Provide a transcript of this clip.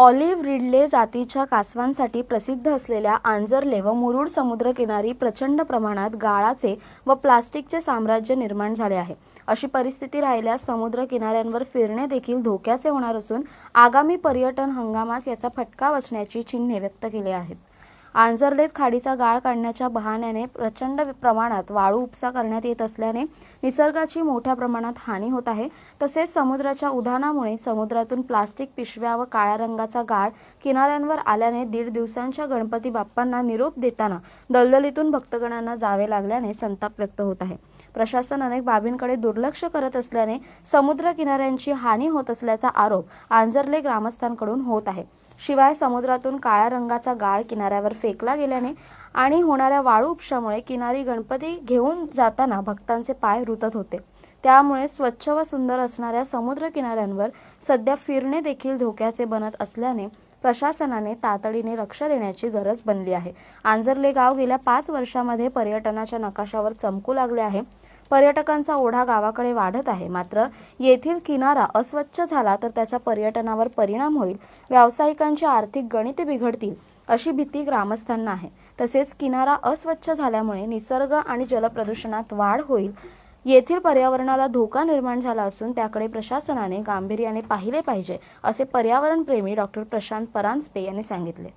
Olive Ridley जातीच्या कासवांसाठी प्रसिद्ध असलेल्या आंजर्ले व मुरुड समुद्रकिनारी प्रचंड प्रमाणात गाळाचे व प्लास्टिकचे साम्राज्य निर्माण झाले आहे. अशी परिस्थिती राहिल्यास समुद्र किनाऱ्यांवर फिरणे देखील धोक्याचे होणार असून आगामी पर्यटन हंगामास याचा फटका बसण्याची चिन्हे व्यक्त केली आहेत. आंजर्लेत खाडीचा गाळ काढण्याच्या बहाण्याने प्रचंड प्रमाणात वाळू उपसा करण्यात येत असल्याने निसर्गाची मोठ्या प्रमाणात हानी होत आहे. तसेच समुद्राच्या उधाणामुळे समुद्रातून प्लास्टिक पिशव्या व काळ्या रंगाचा गाळ किनाऱ्यांवर आल्याने दीड दिवसांच्या गणपती बाप्पांना निरोप देताना दलदलीतून भक्तगणांना जावे लागल्याने संताप व्यक्त होत आहे. प्रशासन अनेक बाबींकडे दुर्लक्ष करत असल्याने समुद्र किनाऱ्यांची हानी होत असल्याचा आरोप आंजर्ले ग्रामस्थांकडून होत आहे. शिवाय समुद्रातून काळ्या रंगाचा गाळ किनाऱ्यावर फेकला गेल्याने आणि होणाऱ्या वाळू उपशामुळे किनारी गणपती घेऊन जाताना भक्तांचे पाय रुतत होते. त्यामुळे स्वच्छ व सुंदर असणाऱ्या समुद्र किनाऱ्यांवर सध्या फिरणे देखील धोक्याचे बनत असल्याने प्रशासनाने तातडीने लक्ष देण्याची गरज बनली आहे. आंजरले गाव गेल्या पाच वर्षामध्ये पर्यटनाच्या नकाशावर चमकू लागले आहे. पर्यटकांचा ओढा गावाकडे वाढत आहे. मात्र येथील किनारा अस्वच्छ झाला तर त्याचा पर्यटनावर परिणाम होईल. व्यावसायिकांची आर्थिक गणिते बिघडतील अशी भीती ग्रामस्थांना आहे. तसेच किनारा अस्वच्छ झाल्यामुळे निसर्ग आणि जलप्रदूषणात वाढ होईल. येथील पर्यावरणाला धोका निर्माण झाला असून त्याकडे प्रशासनाने गांभीर्याने पाहिले पाहिजे असे पर्यावरणप्रेमी डॉक्टर प्रशांत परांजपे यांनी सांगितले.